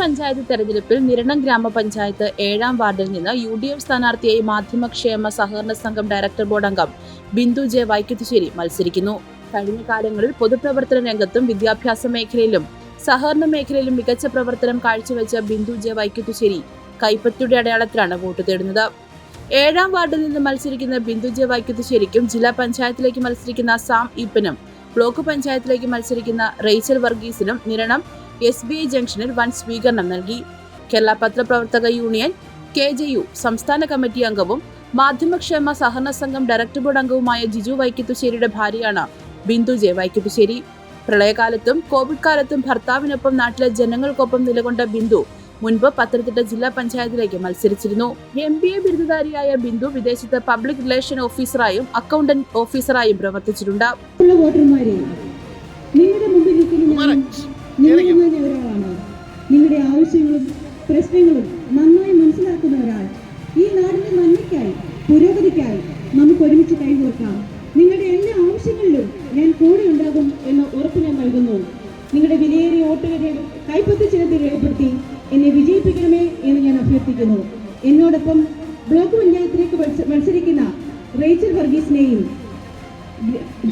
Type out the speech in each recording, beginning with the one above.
പഞ്ചായത്ത് തെരഞ്ഞെടുപ്പിൽ നിരണം ഗ്രാമപഞ്ചായത്ത് ഏഴാം വാർഡിൽ നിന്ന് യു ഡി എഫ് സ്ഥാനാർത്ഥിയായി മാധ്യമക്ഷേമ സഹകരണ സംഘം ഡയറക്ടർ ബോർഡ് അംഗം ബിന്ദു ജെ വൈക്കത്തുശ്ശേരി മത്സരിക്കുന്നു. കഴിഞ്ഞ കാലങ്ങളിൽ പൊതുപ്രവർത്തന രംഗത്തും വിദ്യാഭ്യാസ മേഖലയിലും സഹകരണ മേഖലയിലും മികച്ച പ്രവർത്തനം കാഴ്ചവെച്ച ബിന്ദു ജെ വൈക്കത്തുശ്ശേരി കൈപ്പത്തിയുടെ അടയാളത്തിലാണ് വോട്ട് തേടുന്നത്. ഏഴാം വാർഡിൽ നിന്ന് മത്സരിക്കുന്ന ബിന്ദു ജെ വൈക്കത്തുശ്ശേരിക്കും ജില്ലാ പഞ്ചായത്തിലേക്ക് മത്സരിക്കുന്ന സാം ഈപ്പനും ബ്ലോക്ക് പഞ്ചായത്തിലേക്ക് മത്സരിക്കുന്ന റേച്ചൽ വർഗീസിനും നിരണം എസ് ബി ഐ ജംഗ്ഷനിൽ വൻ സ്വീകരണം നൽകി. കേരള പത്രപ്രവർത്തക യൂണിയൻ കെ ജെ യു സംസ്ഥാന കമ്മിറ്റി അംഗവും മാധ്യമക്ഷേമ സഹകരണ സംഘം ഡയറക്ടർ ബോർഡ് അംഗവുമായ ജിജു വൈക്കത്തുശ്ശേരിയുടെ ഭാര്യയാണ് ബിന്ദു ജെ വൈക്കത്തുശ്ശേരി. പ്രളയകാലത്തും കോവിഡ് കാലത്തും ഭർത്താവിനൊപ്പം നാട്ടിലെ ജനങ്ങൾക്കൊപ്പം നിലകൊണ്ട ബിന്ദു മുൻപ് പത്തനംതിട്ട ജില്ലാ പഞ്ചായത്തിലേക്ക് മത്സരിച്ചിരുന്നു. എം ബി എ ബിരുദധാരിയായ ബിന്ദു വിദേശത്ത് പബ്ലിക് റിലേഷൻ ഓഫീസറായും അക്കൗണ്ടന്റ് ഓഫീസറായും പ്രവർത്തിച്ചിട്ടുണ്ട്. നിങ്ങളിൽ ഒരാളാണ്. നിങ്ങളുടെ ആവശ്യങ്ങളും പ്രശ്നങ്ങളും നന്നായി മനസ്സിലാക്കുന്ന ഒരാൾ. ഈ നാടിന്റെ നന്മയ്ക്കായി പുരോഗതിക്കായി നമുക്ക് ഒരുമിച്ച് കൈകോർക്കാം. നിങ്ങളുടെ എല്ലാ ആവശ്യങ്ങളിലും ഞാൻ കൂടെ ഉണ്ടാകും എന്ന ഉറപ്പ് ഞാൻ നൽകുന്നു. നിങ്ങളുടെ വിലയേറിയ വോട്ടുകളെ കൈപ്പത്തി ചിഹ്നത്തിൽ രേഖപ്പെടുത്തി എന്നെ വിജയിപ്പിക്കണമേ എന്ന് ഞാൻ അഭ്യർത്ഥിക്കുന്നു. എന്നോടൊപ്പം ബ്ലോക്ക് പഞ്ചായത്തിലേക്ക് മത്സരിക്കുന്ന റേച്ചൽ വർഗീസിനെയും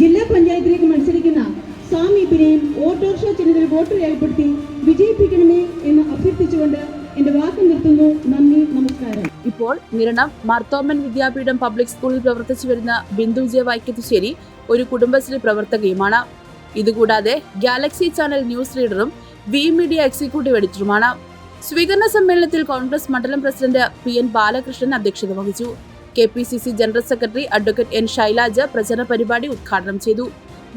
ജില്ലാ പഞ്ചായത്തിലേക്ക് മത്സരിക്കുന്ന സാമീപിനെയും ഓട്ടോറിക്ഷ ചിഹ്നത്തിൽ വോട്ട് രേഖപ്പെടുത്തി വിജയിപ്പിക്കണമേ എന്ന് അഭ്യർത്ഥിച്ചുകൊണ്ട് എന്റെ വാക്ക് നിർത്തുന്നു. നന്ദി നമസ്കാരം. ഇപ്പോൾ നിരണം മാർത്തോമൻ വിദ്യാപീഠം പബ്ലിക് സ്കൂളിൽ പ്രവർത്തിച്ചു വരുന്ന ബിന്ദു ജെ വൈക്കത്തുശ്ശേരി ഒരു കുടുംബശ്രീ പ്രവർത്തകയുമാണ്. ഇതുകൂടാതെ ഗാലക്സി ചാനൽ ന്യൂസ് റീഡറും വി മീഡിയ എക്സിക്യൂട്ടീവ് എഡിറ്ററുമാണ്. സ്വീകരണ സമ്മേളനത്തിൽ കോൺഗ്രസ് മണ്ഡലം പ്രസിഡന്റ് പി എൻ ബാലകൃഷ്ണൻ അധ്യക്ഷത വഹിച്ചു. K P C C general secretary advocate N Shailaj പ്രചരണ പരിപാടി ഉദ്ഘാടനം ചെയ്തു.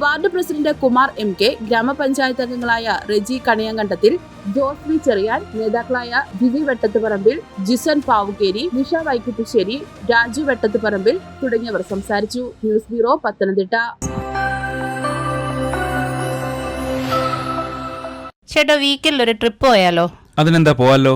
Ward president Kumar M K ഗ്രാമപഞ്ചായത്ത് അംഗങ്ങളായ റെജി കണിയങ്കണ്ടത്തിൽ ജോസ് വി ചെറിയാൻ നേതാക്കളായ ജിജി വെട്ടത്തുപറമ്പിൽ ജിസൻ പാവുകേരി നിഷ വൈക്കുത്തുശ്ശേരി രാജു വെട്ടത്തുപറമ്പിൽ തുടങ്ങിയവർ സംസാരിച്ചു. News bureau Pathanamthitta. ചേട്ടാ വീക്കിൽ ഒരു ട്രിപ്പ് പോയാലോ? അതിനെന്താ പോവാലോ?